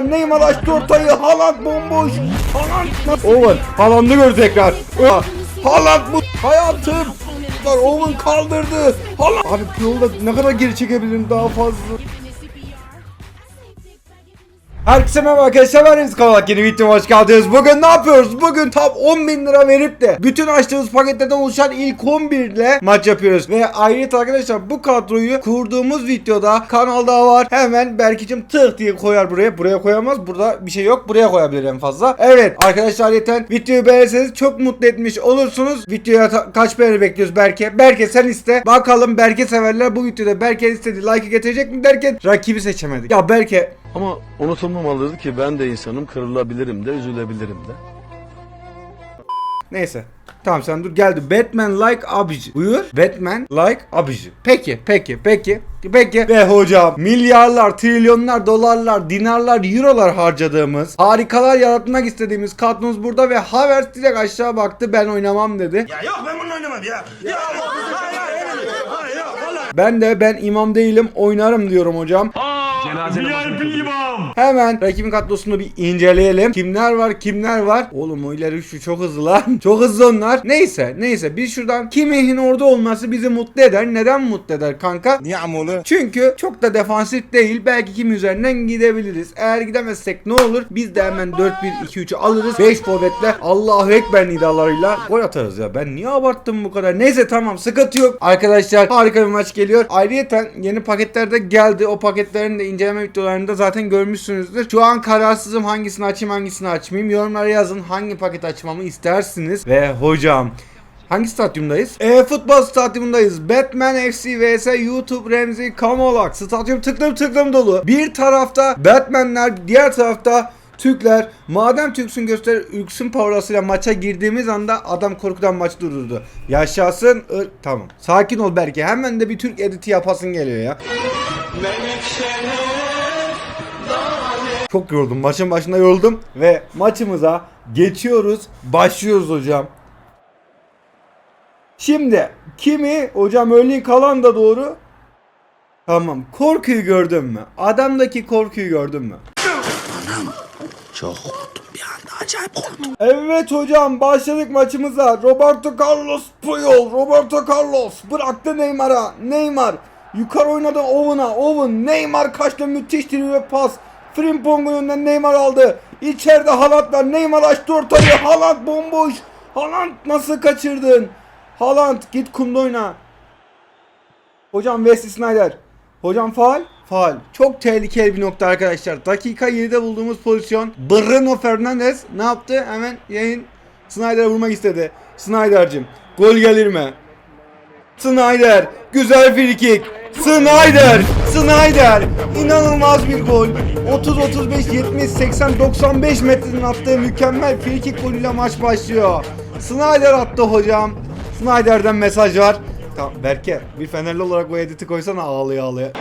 Neymar açtı ortayı. Haaland bomboş. Haaland. Owen. Haaland'ı gör tekrar. Haaland bu. Hayatım. Owen kaldırdı. Haaland. Abi yolda ne kadar geri çekebilirim daha fazla. Herkese merhaba arkadaşlar ben Remzi Kavalak yeni videoma hoş geldiniz. Bugün ne yapıyoruz? Bugün tam 10 bin lira verip de bütün açtığımız paketlerden oluşan ilk 11 ile maç yapıyoruz. Ve ayrıca arkadaşlar bu kadroyu kurduğumuz videoda kanalda var. Hemen Berkicim tık diye koyar buraya. Buraya koyamaz. Burada bir şey yok. Buraya koyabilir en fazla. Evet arkadaşlar yeter. Videoyu beğenirseniz çok mutlu etmiş olursunuz. Videoya kaç beğeni bekliyoruz Berke? Berke sen iste. Bakalım Berke severler bu videoda Berke istediği like'ı getirecek mi derken rakibi seçemedik. Ya Berke Ama unutulmamalıdır ki ben de insanım, kırılabilirim de, üzülebilirim de. Neyse. Tamam sen dur geldi. Batman like abici. Buyur. Batman like abici. Peki peki peki. Peki. Ve hocam milyarlar, trilyonlar, dolarlar, dinarlar, eurolar harcadığımız, harikalar yaratmak istediğimiz kadromuz burada ve Havertz direkt aşağı baktı ben oynamam dedi. Ya yok ben bunu oynamam ya. Ya hayır hayır hayır. Hayır yok vallahi. Ben de ben imam değilim oynarım diyorum hocam. VIP imam. Hemen rakibin kadrosunu bir inceleyelim. Kimler var kimler var. Oğlum o ileri şu çok hızlı lan. çok hızlı onlar. Neyse neyse biz şuradan Kimich'in orada olması bizi mutlu eder. Neden mutlu eder kanka? Niye amolu? Çünkü çok da defansif değil. Belki kim üzerinden gidebiliriz. Eğer gidemezsek ne olur? Biz de hemen 4-1-2-3'ü alırız. 5 forvetle Allahu Ekber nidalarıyla gol atarız ya. Ben niye abarttım bu kadar? Neyse tamam sıkıntı yok. Arkadaşlar harika bir maç geliyor. Ayrıyeten yeni paketler de geldi. O paketlerin de inceleme videolarında zaten görmüşsünüzdür. Şu an kararsızım hangisini açayım hangisini açmayayım. Yorumlara yazın hangi paket açmamı istersiniz. Ve hocam Hangi stadyumdayız? E futbol stadyumundayız. Batman FC vs YouTube Remzi Kamolak. Stadyum tıklım tıklım dolu. Bir tarafta Batmanler, diğer tarafta Türkler. Madem Türksün göster Ülksün pavrasıyla maça girdiğimiz anda adam korkudan maç durdurdu. Yaşasın. ır- Tamam. Sakin ol belki. Hemen de bir Türk editi yapasın geliyor ya. Çok yoruldum. Maçın başında yoruldum. Ve maçımıza geçiyoruz. Başlıyoruz hocam. Şimdi kimi hocam Erling kalan da doğru. Tamam. Korkuyu gördün mü? Adamdaki korkuyu gördün mü? Çok korktum bir anda acayip korktum. Evet hocam başladık maçımıza. Roberto Carlos Puyol. Roberto Carlos bıraktı Neymar'a. Neymar yukarı oynadı Owen'a. Owen Neymar kaçtı müthiş ve pas. Frimpong'un önünden Neymar aldı. İçeride Haaland var. Neymar açtı ortayı. Haaland bomboş. Haaland nasıl kaçırdın? Haaland git kumda oyna. Hocam Wesley Snyder. Hocam faal. Faal. Çok tehlikeli bir nokta arkadaşlar. Dakika 7'de bulduğumuz pozisyon. Bruno Fernandes ne yaptı? Hemen yayın Snyder'e vurmak istedi. Snyder'cim. Gol gelir mi? Snyder. Güzel free. Snyder. Snyder. İnanılmaz bir gol. 30 35 70 80 95 metreden attığı mükemmel free kick golüyle maç başlıyor. Snyder attı hocam. Snyder'den mesaj var. Tamam Berke bir Fenerli olarak bu editi koysana ağlaya ağlaya.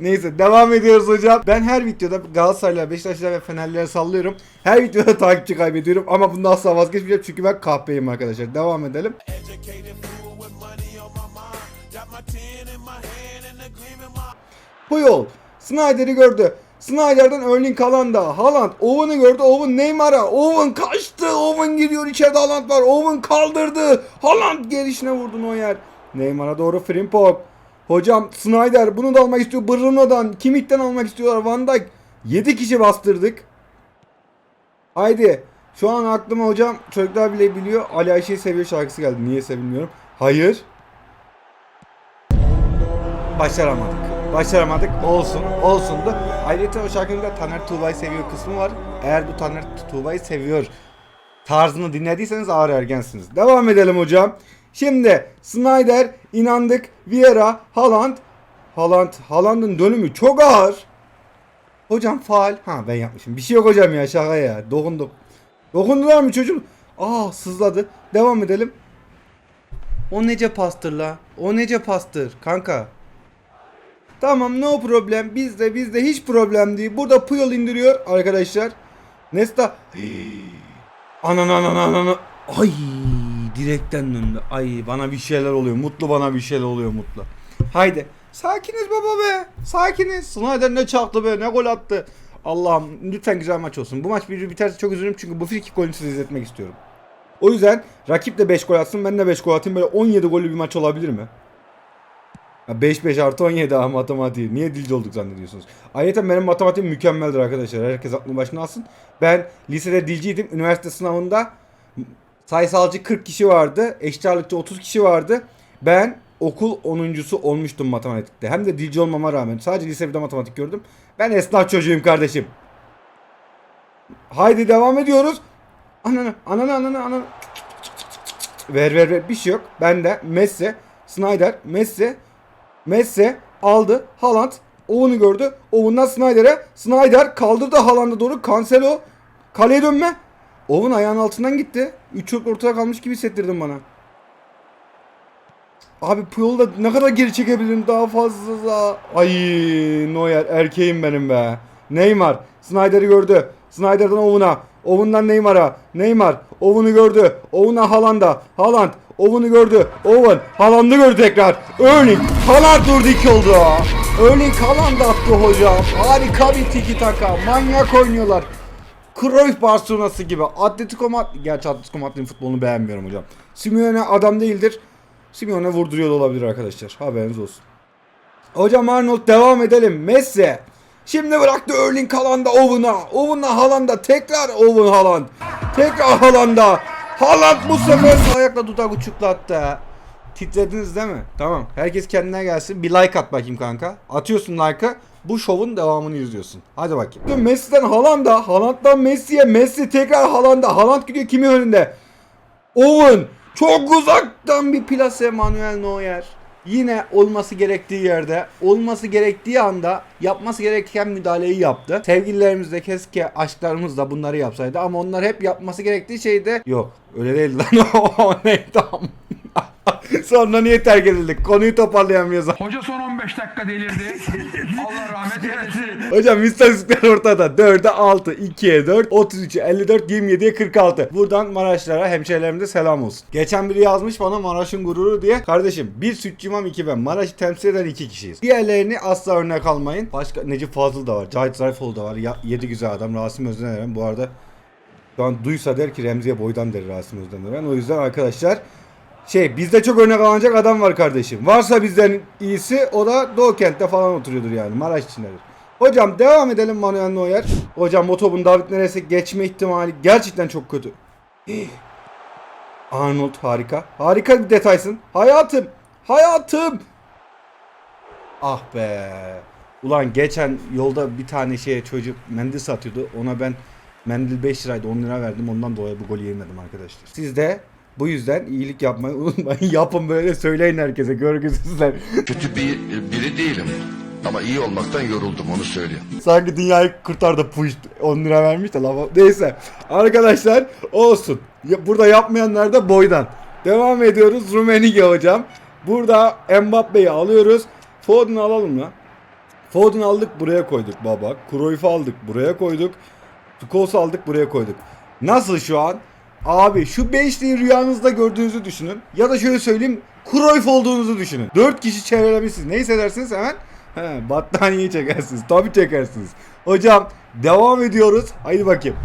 Neyse devam ediyoruz hocam. Ben her videoda Galatasaraylılar, Beşiktaşlılar ve Fenerlilere sallıyorum. Her videoda takipçi kaybediyorum ama bundan asla vazgeçmeyeceğim çünkü ben kahpeyim arkadaşlar. Devam edelim. Puyol Snyder'i gördü. Snyder'den Erling Haaland da. Haaland Owen'ı gördü. Owen Neymar'a. Owen kaçtı. Owen gidiyor. içeride Haaland var. Owen kaldırdı. Haaland gelişine vurdu Neuer. Neymar'a doğru Frimpong. Hocam Snyder bunu da almak istiyor. Bruno'dan. Kimik'ten almak istiyorlar. Van Dijk. 7 kişi bastırdık. Haydi. Şu an aklıma hocam çocuklar bile biliyor. Ali Ayşe'yi seviyor şarkısı geldi. Niye sevilmiyorum? Hayır. Başaramadık. Başaramadık. Olsun. Olsundu. Ayrıca o şarkının da Taner Tuğba'yı seviyor kısmı var. Eğer bu Taner Tuğba'yı seviyor tarzını dinlediyseniz ağır ergensiniz. Devam edelim hocam. Şimdi Snyder, inandık, Vieira, Haaland. Haaland, Haaland'ın dönümü çok ağır. Hocam faal. Ha ben yapmışım. Bir şey yok hocam ya şaka ya. Dokunduk. Dokundular mı çocuğum? Aa sızladı. Devam edelim. O nece pastır la? O nece pastır kanka? Tamam no problem. Bizde bizde hiç problem değil. Burada Puyol indiriyor arkadaşlar. Nesta. Anan anan anan. Ay direkten döndü. Ay bana bir şeyler oluyor. Mutlu bana bir şeyler oluyor Mutlu. Haydi. Sakiniz baba be. Sakiniz. Snyder ne çaktı be ne gol attı. Allah'ım lütfen güzel maç olsun. Bu maç bir biterse çok üzülürüm çünkü bu frikik golünü size izletmek istiyorum. O yüzden rakip de 5 gol atsın ben de 5 gol atayım böyle 17 gollü bir maç olabilir mi? Ya 5-5 artı 17 ha matematiği. Niye dilci olduk zannediyorsunuz? Ayrıca benim matematiğim mükemmeldir arkadaşlar. Herkes aklını başına alsın. Ben lisede dilciydim. Üniversite sınavında sayısalcı 40 kişi vardı. Eşit ağırlıkçı 30 kişi vardı. Ben okul 10.sü olmuştum matematikte. Hem de dilci olmama rağmen. Sadece lise 1'de matematik gördüm. Ben esnaf çocuğuyum kardeşim. Haydi devam ediyoruz. Ananı, ananı, ananı, ananı. Ver ver ver bir şey yok. Bende Messi, Snyder, Messi, Messi aldı. Haaland Owen'u gördü. Owen'dan Snyder'e. Snyder kaldırdı Haaland'a doğru. Cancelo kaleye dönme. Owen ayağının altından gitti. Üç çok ortada kalmış gibi hissettirdin bana. Abi Puyol'u da ne kadar geri çekebilirim daha fazla. Ay Neuer erkeğim benim be. Neymar Snyder'i gördü. Snyder'dan Owen'a. Owen'dan Neymar'a. Neymar Owen'u gördü. Owen'a Haaland'a. Haaland Owen'u gördü. Owen Haaland'ı gördü tekrar. Erling Haaland durdu iki oldu. Erling Haaland attı hocam. Harika bir tiki taka. Manyak oynuyorlar. Cruyff Barcelona'sı gibi. Atletico Madrid... Gerçi Atletico Madrid'in futbolunu beğenmiyorum hocam. Simeone adam değildir. Simeone vurduruyor olabilir arkadaşlar. Haberiniz olsun. Hocam Arnold devam edelim. Messi. Şimdi bıraktı Erling Haaland'a Owen'a. Owen'a Haaland'a. Tekrar Owen Haaland. Tekrar Haaland'a. Haaland bu sefer ayakla dudak uçuklattı. Titrediniz değil mi? Tamam. Herkes kendine gelsin. Bir like at bakayım kanka. Atıyorsun like'ı. Bu şovun devamını izliyorsun. Hadi bakayım. Messi'den Haaland'a. Haaland'dan Messi'ye. Messi tekrar Haaland'a. Haaland gidiyor kimin önünde? Owen. Çok uzaktan bir plase Manuel Neuer. Yine olması gerektiği yerde, olması gerektiği anda yapması gereken müdahaleyi yaptı. Sevgililerimiz de keşke aşklarımız da bunları yapsaydı ama onlar hep yapması gerektiği şeyde yok. Öyle değil lan o neydi Sonra niye terk edildik? Konuyu toparlayamıyoruz. Hoca son 15 dakika delirdi. Allah rahmet eylesin. Hocam istatistikler ortada. 4'e 6, 2'ye 4, 33'e 54, 27'ye 46. Buradan Maraşlara, hemşehrilerimize selam olsun. Geçen biri yazmış bana Maraş'ın gururu diye. Kardeşim bir sütçü imam iki ben. Maraş'ı temsil eden iki kişiyiz. Diğerlerini asla örnek almayın. Başka Necip Fazıl da var. Cahit Zarifoğlu da var. Ya, yedi güzel adam. Rasim Özdeneren. Bu arada şu an duysa der ki Remziye boydan der Rasim Özdeneren. O yüzden arkadaşlar şey bizde çok örnek alınacak adam var kardeşim. Varsa bizden iyisi o da Doğu kentte falan oturuyordur yani. Maraş içindedir. Hocam devam edelim Manuel Neuer. Hocam o topun David Neres'e geçme ihtimali gerçekten çok kötü. Arnold harika. Harika bir detaysın. Hayatım. Hayatım. Ah be. Ulan geçen yolda bir tane şeye çocuk mendil satıyordu. Ona ben mendil 5 liraydı 10 lira verdim. Ondan dolayı bu golü yemedim arkadaşlar. Siz de bu yüzden iyilik yapmayı unutmayın. Yapın böyle söyleyin herkese. Görgüsüzler. Kötü bir biri değilim. Ama iyi olmaktan yoruldum onu söyleyeyim. Sanki dünyayı kurtardı puş 10 lira vermiş de lava. Neyse. Arkadaşlar olsun. Burada yapmayanlar da boydan. Devam ediyoruz. Rumenige hocam. Burada Mbappe'yi alıyoruz. Foden'ı alalım lan. Foden aldık buraya koyduk baba. Cruyff'u aldık buraya koyduk. Scholes aldık buraya koyduk. Nasıl şu an? Abi şu beşliği rüyanızda gördüğünüzü düşünün. Ya da şöyle söyleyeyim. Cruyff olduğunuzu düşünün. 4 kişi çevrelemişsiniz. Ne hissedersiniz hemen? He, battaniyeyi çekersiniz. Tabii çekersiniz. Hocam devam ediyoruz. Haydi bakayım.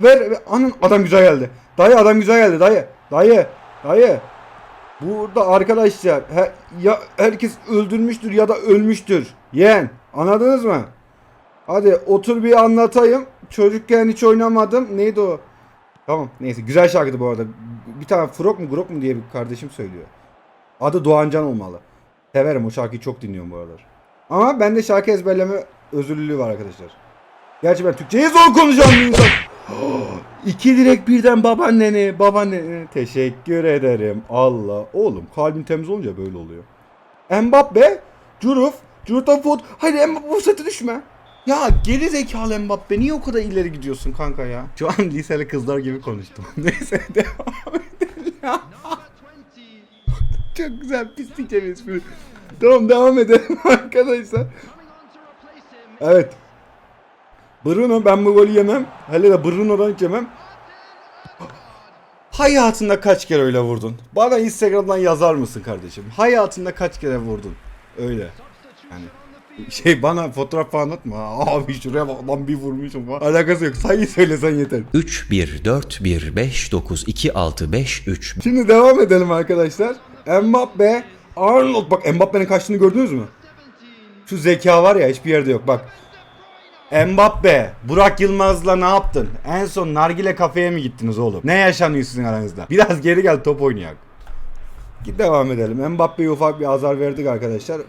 Ver, ver. Anın adam güzel geldi. Dayı adam güzel geldi dayı. Dayı. Dayı. Burada arkadaşlar he- ya herkes öldürmüştür ya da ölmüştür. Yeğen anladınız mı? Hadi otur bir anlatayım. Çocukken hiç oynamadım. Neydi o? Tamam neyse güzel şarkıydı bu arada. Bir tane Frog mu Grok mu diye bir kardeşim söylüyor. Adı Doğancan olmalı. Severim o şarkıyı çok dinliyorum bu aralar. Ama bende şarkı ezberleme özürlülüğü var arkadaşlar. Gerçi ben Türkçeyi zor konuşan bir insan. İki direk birden babaanneni, babaanneni teşekkür ederim. Allah. Oğlum kalbin temiz olunca böyle oluyor. Mbappe, Curuf, Curuf'tan Ford. Haydi Mbappe bu sete düşme. Ya geri zekalı Mbappe niye o kadar ileri gidiyorsun kanka ya? Şu an liseli kızlar gibi konuştum. Neyse devam edelim. Çok güzel pislik bir. Tamam devam edelim arkadaşlar. Evet. Bruno ben bu golü yemem. Hele de Bruno'dan hiç yemem. Hayatında kaç kere öyle vurdun? Bana Instagram'dan yazar mısın kardeşim? Hayatında kaç kere vurdun? Öyle. Yani şey bana fotoğraf falan atma. Abi şuraya bak lan bir vurmuşum falan. Alakası yok. Sayıyı söylesen yeter. 3 1 4 1 5 9 2 6 5 3 Şimdi devam edelim arkadaşlar. Mbappe, Arnold. Bak Mbappe'nin kaçtığını gördünüz mü? Şu zeka var ya hiçbir yerde yok. Bak. Mbappe, Burak Yılmaz'la ne yaptın? En son nargile kafeye mi gittiniz oğlum? Ne yaşanıyor sizin aranızda? Biraz geri gel top oynayak. Git devam edelim. Mbappe'ye ufak bir azar verdik arkadaşlar.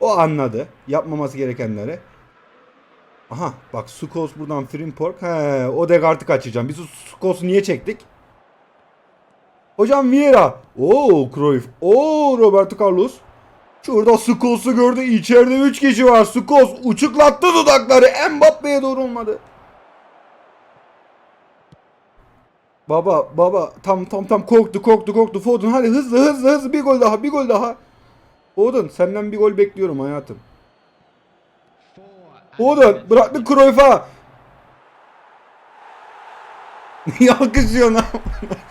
O anladı. Yapmaması gerekenleri. Aha bak Sukos buradan Frimport. He, Odegaard'ı kaçıracağım. Biz o Sukos'u niye çektik? Hocam Vieira. Oo Cruyff. Oo Roberto Carlos. Şurada Skols'u gördü. İçeride 3 kişi var. Skols uçuklattı dudakları. Mbappe'ye doğru olmadı. Baba baba tam tam tam korktu korktu korktu. Foden hadi hızlı hızlı hızlı bir gol daha bir gol daha. Foden senden bir gol bekliyorum hayatım. Foden bıraktı Cruyff'a. Niye alkışlıyorsun lan?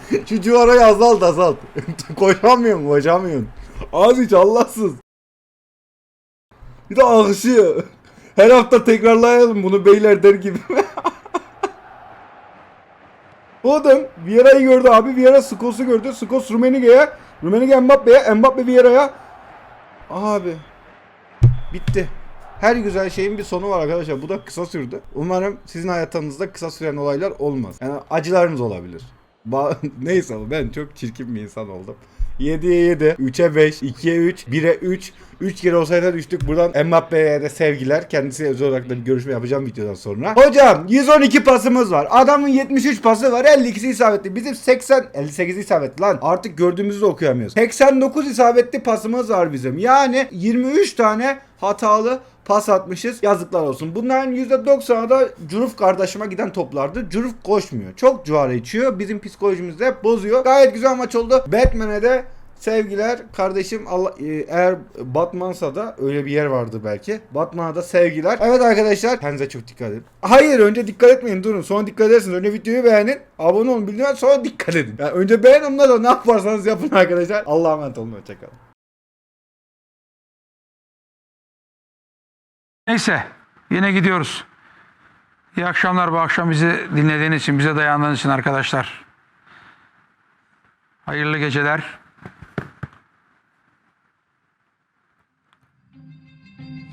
Şu civarayı azalt azalt. koşamıyorsun koşamıyorsun. Az hiç Allahsız. Bir de alkışlıyor. Her hafta tekrarlayalım bunu beyler der gibi. Foden Vieira'yı gördü abi. Vieira Skos'u gördü. Skos Rummenigge'ye. Rummenigge Mbappe'ye. Mbappe Vieira'ya. Abi. Bitti. Her güzel şeyin bir sonu var arkadaşlar. Bu da kısa sürdü. Umarım sizin hayatınızda kısa süren olaylar olmaz. Yani acılarınız olabilir. Ba- Neyse ben çok çirkin bir insan oldum. 7'ye 7, 3'e 5, 2'ye 3, 1'e 3. 3 kere olsaydı düştük. Buradan Mbappe'ye de sevgiler. Kendisiyle özel olarak da bir görüşme yapacağım videodan sonra. Hocam 112 pasımız var. Adamın 73 pası var. 52'si isabetli. Bizim 80 58 isabetli lan. Artık gördüğümüzü de okuyamıyoruz. 89 isabetli pasımız var bizim. Yani 23 tane hatalı pas atmışız. Yazıklar olsun. Bunların %90'ı da Curuf kardeşime giden toplardı. Curuf koşmuyor. Çok cuara içiyor. Bizim psikolojimizi hep bozuyor. Gayet güzel maç oldu. Batman'e de sevgiler. Kardeşim Allah e, eğer Batman'sa da öyle bir yer vardı belki. Batman'a da sevgiler. Evet arkadaşlar kendinize çok dikkat edin. Hayır önce dikkat etmeyin durun. Sonra dikkat edersiniz. Önce videoyu beğenin. Abone olun bildirin sonra dikkat edin. Yani önce beğenin ondan sonra ne yaparsanız yapın arkadaşlar. Allah'a emanet olun. Hoşçakalın. Neyse yine gidiyoruz. İyi akşamlar bu akşam bizi dinlediğiniz için, bize dayandığınız için arkadaşlar. Hayırlı geceler.